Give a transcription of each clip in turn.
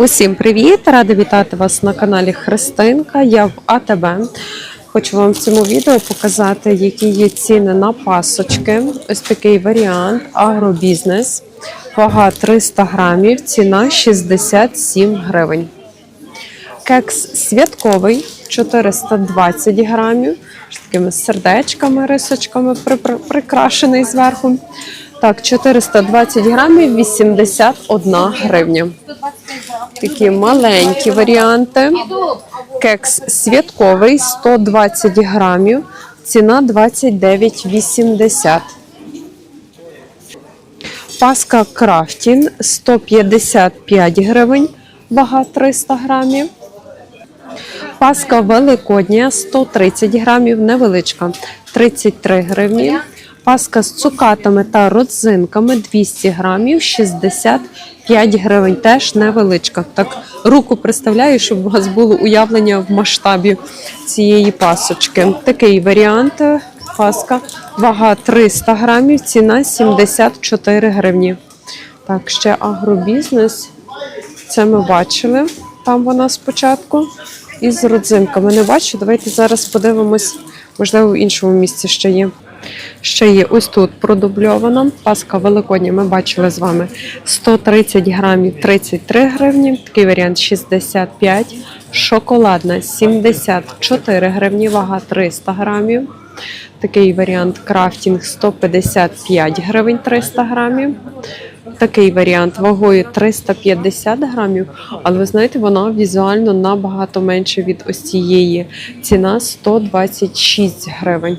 Усім привіт! Рада вітати вас на каналі Христинка. Я в АТБ. Хочу вам в цьому відео показати, які є ціни на пасочки. Ось такий варіант агробізнес. Вага 300 грамів, ціна 67 гривень. Кекс святковий 420 грамів. З такими сердечками, рисочками при- при- прикрашений зверху. Так, 420 грамів, 81 гривня. Такі маленькі варіанти. Кекс святковий 120 грамів, ціна 29,80. Паска Крафтін 155 гривень, вага 300 грамів. Паска Великодня 130 грамів, невеличка 33 гривні. Паска з цукатами та родзинками 200 грамів, 65 гривень. Теж невеличка. Так руку представляю, щоб у вас було уявлення в масштабі цієї пасочки. Такий варіант. Паска, вага 300 грамів, ціна 74 гривні. Так, ще агробізнес. Це ми бачили. Там вона спочатку. І з родзинками не бачу. Давайте зараз подивимось, можливо, в іншому місці ще є. Ще є ось тут продубльована. Паска Великодня ми бачили з вами 130 грамів 33 гривні. Такий варіант 65. Шоколадна 74 гривні, вага 300 грамів. Такий варіант крафтінг 155 гривень 300 грамів. Такий варіант вагою 350 грамів, але ви знаєте, вона візуально набагато менше від ось цієї. Ціна 126 гривень.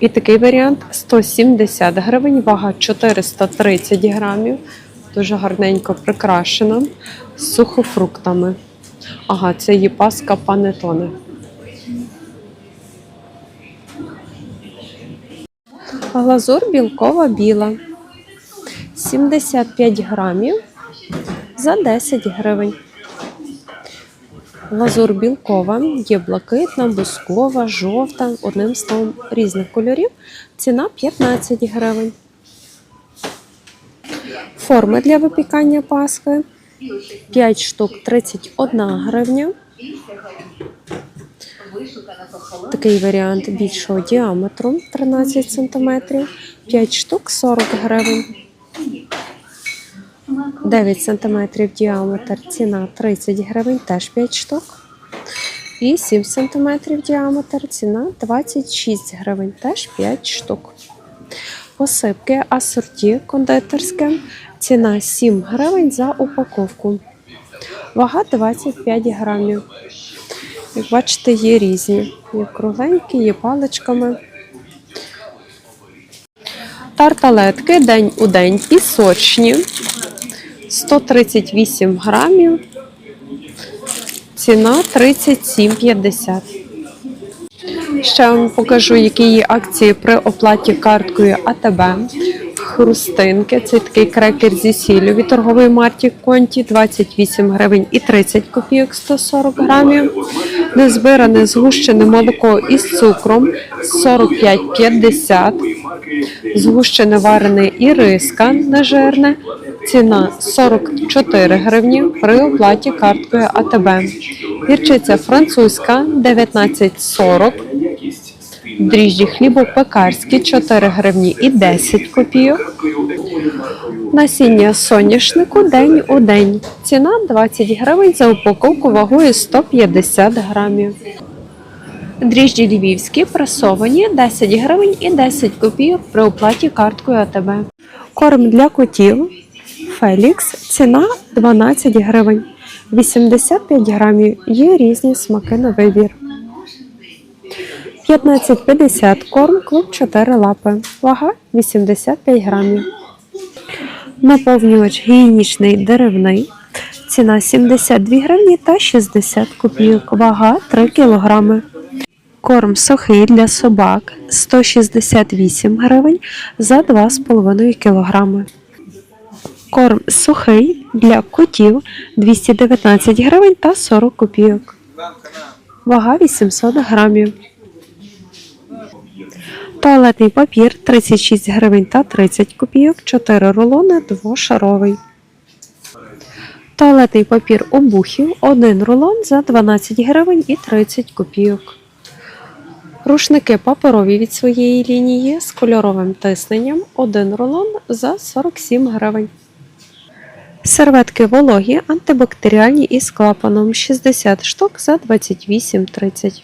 І такий варіант 170 гривень, вага 430 грамів. Дуже гарненько прикрашена з сухофруктами. Ага, це є паска панетоне. Глазур білкова біла. 75 грамів за 10 гривень. Глазур білкова, є блакитна, бускова, жовта, одним словом різних кольорів. Ціна 15 гривень. Форми для випікання паски 5 штук 31 гривня. Такий варіант більшого діаметру 13 см. 5 штук 40 гривень. 9 см діаметр, ціна 30 гривень, теж 5 штук. І 7 см діаметр, ціна 26 гривень, теж 5 штук. Посипки асорті кондитерське, ціна 7 гривень за упаковку. Вага 25 грамів. Як бачите, є різні. Є кругленькі, є паличками. Тарталетки день у день пісочні. 138 грамів. Ціна 37,50. Ще вам покажу, які є акції при оплаті карткою АТБ. Хрустинки. Це такий крекер зі сіллю від торгової марки Конті 28 гривень і 30 копійок 140 грамів. Незбиране згущене молоко із цукром 45,50. Згущене варене і риска нежирне. Ціна 44 гривні при оплаті карткою АТБ. Гірчиця французька 19,40. Дріжджі хлібопекарські 4 гривні і 10 копійок. Насіння соняшнику день у день. Ціна 20 гривень за упаковку вагою 150 грамів. Дріжджі львівські пресовані 10 гривень і 10 копійок при оплаті карткою АТБ. Корм для котів Фелікс ціна 12 гривень. 85 грамів. Є різні смаки на вибір. 15,50 корм клуб 4 лапи. Вага 85 грамів. Наповнювач гігієнічний деревний. Ціна 72 гривні та 60 копійок. Вага 3 кілограми. Корм сухий для собак 168 гривень за 2,5 кілограми. Корм сухий для котів 219 гривень та 40 копійок. Вага 800 грамів. Туалетний папір 36 гривень та 30 копійок, 4 рулони двошаровий. Туалетний папір обухів, один рулон за 12 гривень і 30 копійок. Рушники паперові від своєї лінії з кольоровим тисненням, один рулон за 47 гривень. Серветки вологі, антибактеріальні із клапаном 60 штук за 28,30.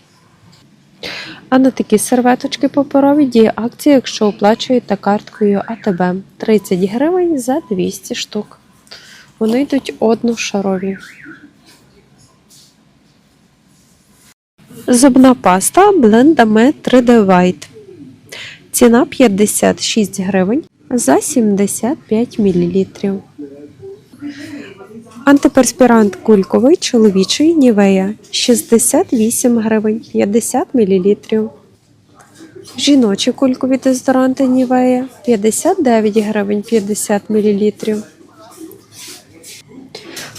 А на такі серветочки паперові діє акція, якщо оплачуєте карткою АТБ 30 гривень за 200 штук. Вони йдуть одношарові. Зубна паста Blendame 3D White. Ціна 56 гривень за 75 мл. Антиперспірант кульковий чоловічий Нівея 68 гривень 50 мл. Жіночі кулькові дезодоранти Нівея 59 гривень 50 мл.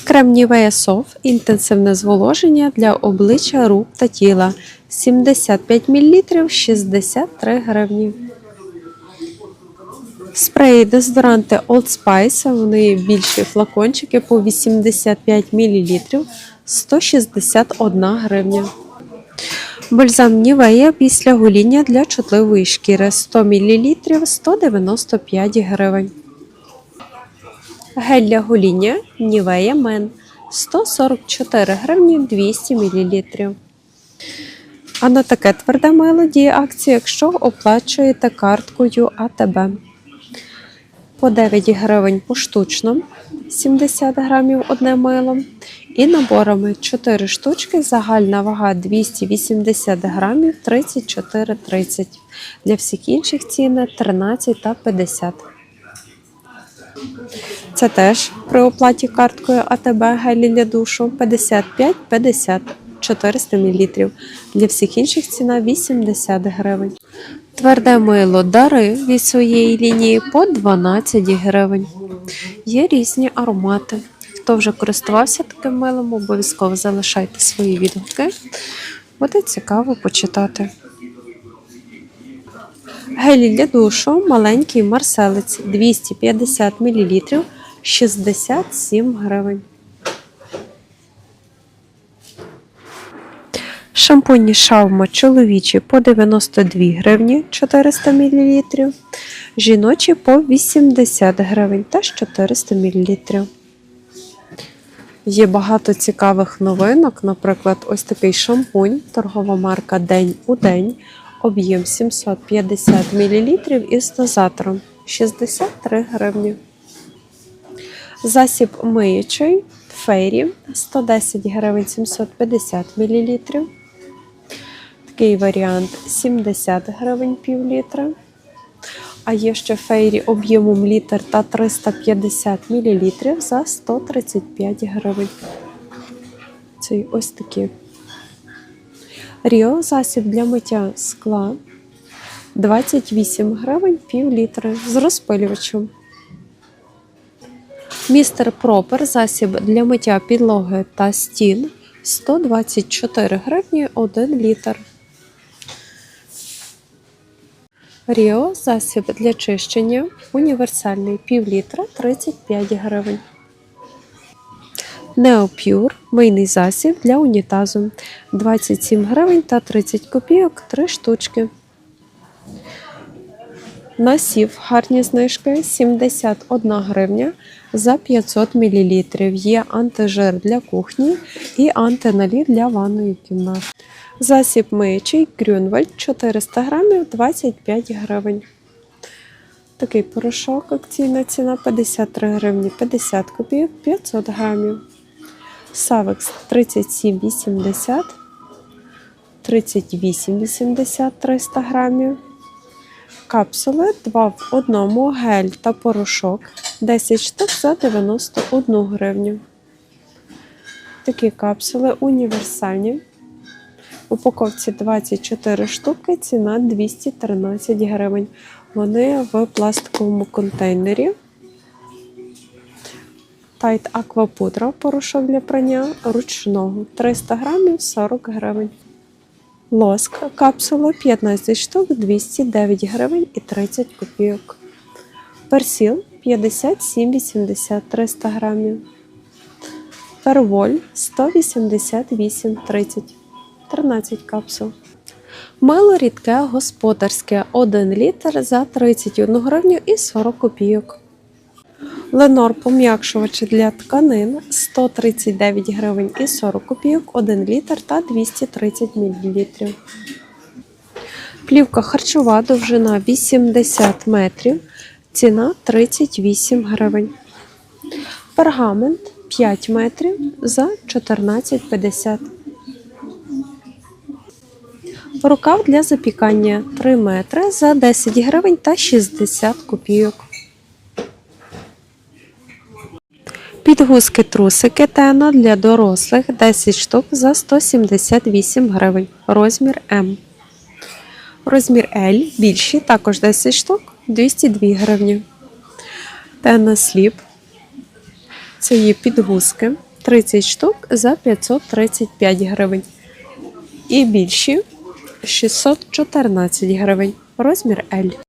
Крем Нівея Соф інтенсивне зволоження для обличчя, рук та тіла 75 мл 63 гривні. Спреї дезодоранти Old Spice, вони більші флакончики по 85 мл 161 гривня. Бальзам Нівея після гоління для чутливої шкіри 100 мл 195 гривень. Гель для гоління Нівея Мен 144 гривні 200 мл. А на таке тверде мило діє акція, якщо оплачуєте карткою АТБ. По 9 гривень поштучно 70 грамів одне мило. І наборами 4 штучки, загальна вага 280 грамів 34,30. Для всіх інших ціни 13 та 50. Це теж при оплаті карткою АТБ гелі для душу 55-50 400 мл. Для всіх інших ціна 80 гривень. Тверде мило дари від своєї лінії по 12 гривень. Є різні аромати. Хто вже користувався таким милом, обов'язково залишайте свої відгуки. Буде цікаво почитати. Гелі для душу маленький марселець 250 мл 67 гривень. Шампуні шавма чоловічі по 92 гривні 400 мл, жіночі по 80 гривень теж 400 мл. Є багато цікавих новинок, наприклад, ось такий шампунь, торгова марка День у день, об'єм 750 мл із дозатором 63 гривні. Засіб миючий фейрі 110 гривень 750 мл. Такий варіант 70 гривень пів літра. А є ще фейрі об'ємом літр та 350 мл за 135 гривень. Цей ось такі. Ріо засіб для миття скла 28 гривень пів літра з розпилювачем. Містер Пропер засіб для миття підлоги та стін 124 гривні 1 літр. Ріо засіб для чищення універсальний пів літра 35 гривень. Неопюр мийний засіб для унітазу 27 гривень та 30 копійок 3 штучки. Насів гарні знижки 71 гривня за 500 мл. Є антижир для кухні і антиналіт для ванної кімнати. Засіб миючий Грюнвальд 400 грамів 25 гривень. Такий порошок, акційна ціна 53 гривні 50 копійок 500 грамів. Савекс 37,80, 38,80 300 грамів. Капсули 2 в одному гель та порошок 10 штук за 91 гривню. Такі капсули універсальні. Упаковці 24 штуки, ціна 213 гривень. Вони в пластиковому контейнері. Тайт аквапудра порошок для прання ручного 300 грамів 40 гривень. Лоск капсула 15 штук 209 гривень і 30 копійок. Персіл 57,80 300 грамів. Перволь 188,30. 13 капсул. Мило рідке господарське 1 літр за 31 гривню і 40 копійок. Ленор пом'якшувачі для тканин 139 гривень і 40 копійок, 1 літр та 230 мл. Плівка харчова довжина 80 метрів, ціна 38 гривень. Пергамент 5 метрів за 14,50. Рукав для запікання 3 метри за 10 гривень та 60 копійок. Підгузки трусики Тена для дорослих 10 штук за 178 гривень. Розмір М. Розмір L більші, також 10 штук 202 гривні. Тена сліп. Це є підгузки 30 штук за 535 гривень. І більші 614 гривень. Розмір L.